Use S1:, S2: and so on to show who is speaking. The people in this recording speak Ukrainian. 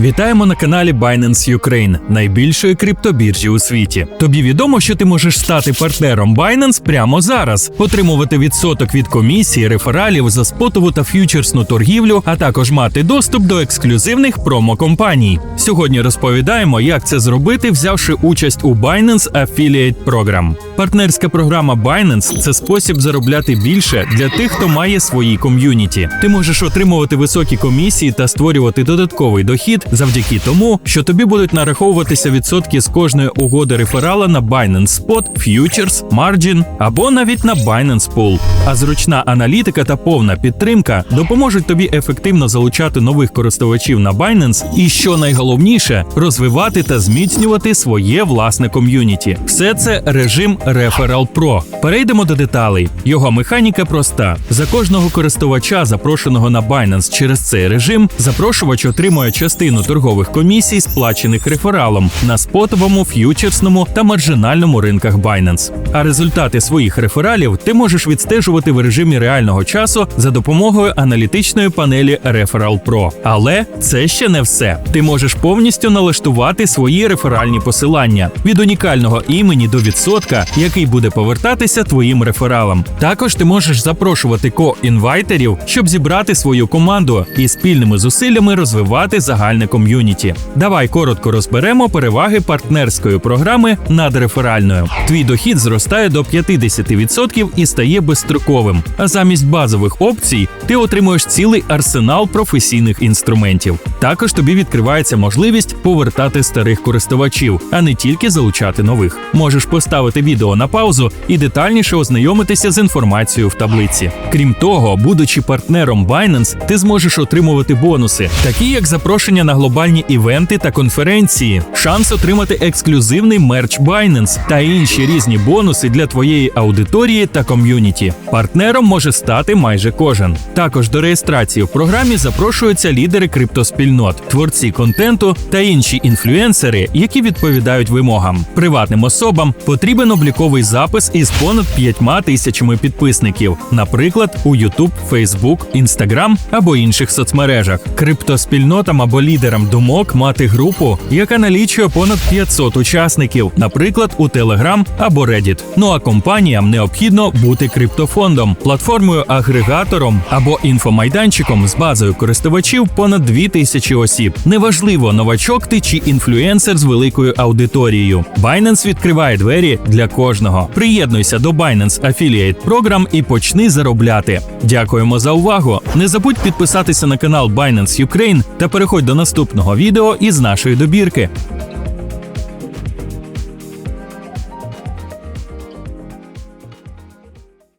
S1: Вітаємо на каналі Binance Ukraine, найбільшої криптобіржі у світі. Тобі відомо, що ти можеш стати партнером Binance прямо зараз, отримувати відсоток від комісії, рефералів за спотову та ф'ючерсну торгівлю, а також мати доступ до ексклюзивних промо-компаній. Сьогодні розповідаємо, як це зробити, взявши участь у Binance Affiliate Program. Партнерська програма Binance – це спосіб заробляти більше для тих, хто має свої ком'юніті. Ти можеш отримувати високі комісії та створювати додатковий дохід завдяки тому, що тобі будуть нараховуватися відсотки з кожної угоди реферала на Binance Spot, Futures, Margin або навіть на Binance Pool. А зручна аналітика та повна підтримка допоможуть тобі ефективно залучати нових користувачів на Binance і, що найголовніше, розвивати та зміцнювати своє власне ком'юніті. Все це режим Referral Pro. Перейдемо до деталей. Його механіка проста: за кожного користувача, запрошеного на Binance через цей режим, запрошувач отримує частину торгових комісій, сплачених рефералом на спотовому, ф'ючерсному та маржинальному ринках Binance. А результати своїх рефералів ти можеш відстежувати в режимі реального часу за допомогою аналітичної панелі Referral Pro. Але це ще не все. Ти можеш повністю налаштувати свої реферальні посилання від унікального імені до відсотка, який буде повертатися твоїм рефералам. Також ти можеш запрошувати ко-інвайтерів, щоб зібрати свою команду і спільними зусиллями розвивати загальне ком'юніті. Давай коротко розберемо переваги партнерської програми над реферальною. Твій дохід зростає до 50% і стає безстроковим. А замість базових опцій ти отримуєш цілий арсенал професійних інструментів. Також тобі відкривається можливість повертати старих користувачів, а не тільки залучати нових. Можеш поставити відео на паузу і детальніше ознайомитися з інформацією в таблиці. Крім того, будучи партнером Binance, ти зможеш отримувати бонуси, такі як запрошення на глобальні івенти та конференції, шанс отримати ексклюзивний мерч Binance та інші різні бонуси для твоєї аудиторії та ком'юніті. Партнером може стати майже кожен. Також до реєстрації в програмі запрошуються лідери криптоспільнот, творці контенту та інші інфлюенсери, які відповідають вимогам. Приватним особам потрібен обліковий запис із понад п'ятьма тисячами підписників, наприклад, у YouTube, Facebook, Instagram або інших соцмережах. Криптоспільнотам або лідерам думок мати групу, яка налічує понад 500 учасників, наприклад, у Telegram або Reddit. Ну а компаніям необхідно бути криптофондом, платформою агрегатором або інфомайданчиком з базою користувачів понад 2000 осіб. Неважливо, новачок ти чи інфлюенсер з великою аудиторією. Binance відкриває двері для кожного. Приєднуйся до Binance Affiliate Program і почни заробляти. Дякуємо за увагу. Не забудь підписатися на канал Binance Ukraine та переходь до наступного відео із нашої добірки.